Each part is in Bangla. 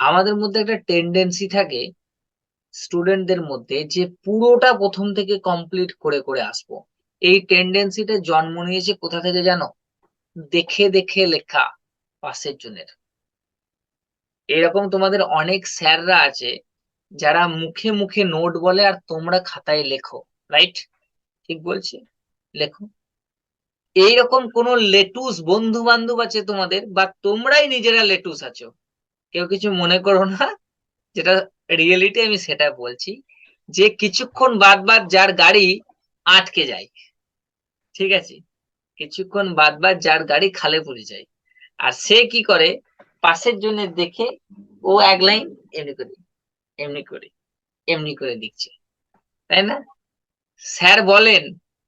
আমাদের মধ্যে একটা টেন্ডেন্সি থাকে স্টুডেন্টদের মধ্যে যে পুরোটা প্রথম থেকে কমপ্লিট করে করে আসব। এই টেন্ডেন্সিটা জন্ম নিয়েছে কোথা থেকে জানো? দেখে দেখে লেখা পাশের জনের। এরকম তোমাদের অনেক স্যাররা আছে যারা মুখে মুখে নোট বলে আর তোমরা খাতায় লেখো রাইট ঠিক বলছি? লেখো। এইরকম কোন লেটুস বন্ধু বান্ধব আছে তোমাদের বা তোমরাই নিজেরা লেটুস আছো? কেউ কিছু মনে করো না, যেটা রিয়েলিটি আমি সেটা বলছি, যে কিছুক্ষণ বাদ বাদ যার গাড়ি আটকে যায়, ঠিক আছে? কিছুক্ষণ বাদ বাদ যার গাড়ি খালে পড়ে যায়। আর সে কি করে? পাশের জন্য দেখে ও এক লাইন এমনি করে এমনি করে এমনি করে লিখছে তাই না? স্যার বলেন,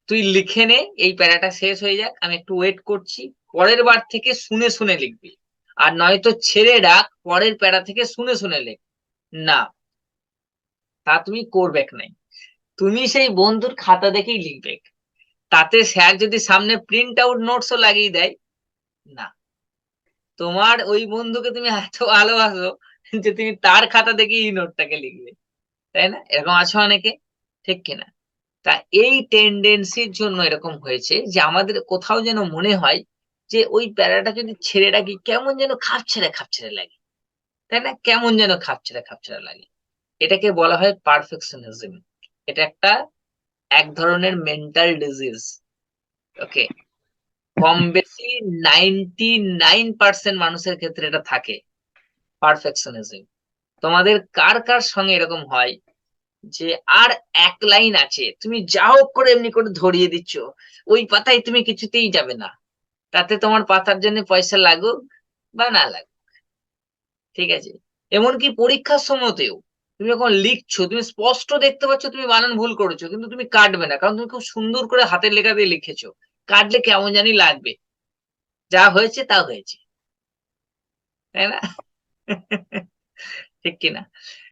তুই লিখে নে, এই প্যারাটা শেষ হয়ে যাক, আমি একটু ওয়েট করছি, পরের বার থেকে শুনে শুনে লিখবি। আর নয়তো ছেড়ে ডাক পরের প্যারা থেকে শুনে শুনে লেখ। না, তা তুমি করবে নাই? তুমি সেই বন্ধুর খাতা দেখেই লিখবে। তাতে স্যার যদি সামনে প্রিন্ট আউট নোটসও লাগিয়ে দেয়, না। তোমার ওই বন্ধুকে তুমি এত ভালোবাসো যে তুমি তার খাতা দেখেই এই নোটটাকে লিখবে। তাই না? এরকম আছো অনেকে, ঠিক কিনা তা এই টেন্ডেন্সির জন্য এরকম হয়েছে যে আমাদের কোথাও যেন মনে হয় যে ওই প্যারাটা যদি ছেড়ে রাখি, কেমন যেন খাপ ছেড়ে খাপ ছেড়ে লাগে। তাই না? কেমন যেন খাপ ছেড়ে খাপ ছেড়ে লাগে। এটাকে বলা হয় পারফেকশনিজম এটা একটা এক ধরনের মেন্টাল ডিজিজ ওকে কম বেশি নাইনটি নাইন পার্সেন্ট মানুষের ক্ষেত্রে এটা থাকে। পারফেকশনিজম তোমাদের কার কার সঙ্গে এরকম হয়? যে আর এক লাইন আছে, তুমি যা হোক করে এমনি করে ধরিয়ে দিচ্ছ, ওই পাতায় তুমি কিছুতেই যাবে না। তাতে তোমার পাতার জন্য পয়সা লাগুক বা না লাগুক। ঠিক আছে? এমনকি পরীক্ষার সময়তেও তুমি যখন লিখছো, তুমি স্পষ্ট দেখতে পাচ্ছ তুমি বানান ভুল করেছ, কিন্তু তুমি কাটবে না, কারণ তুমি খুব সুন্দর করে হাতের লেখা দিয়ে লিখেছো। কাটলে কেমন জানি লাগবে। যা হয়েছে তা হয়েছে। তাই না? ঠিক কিনা?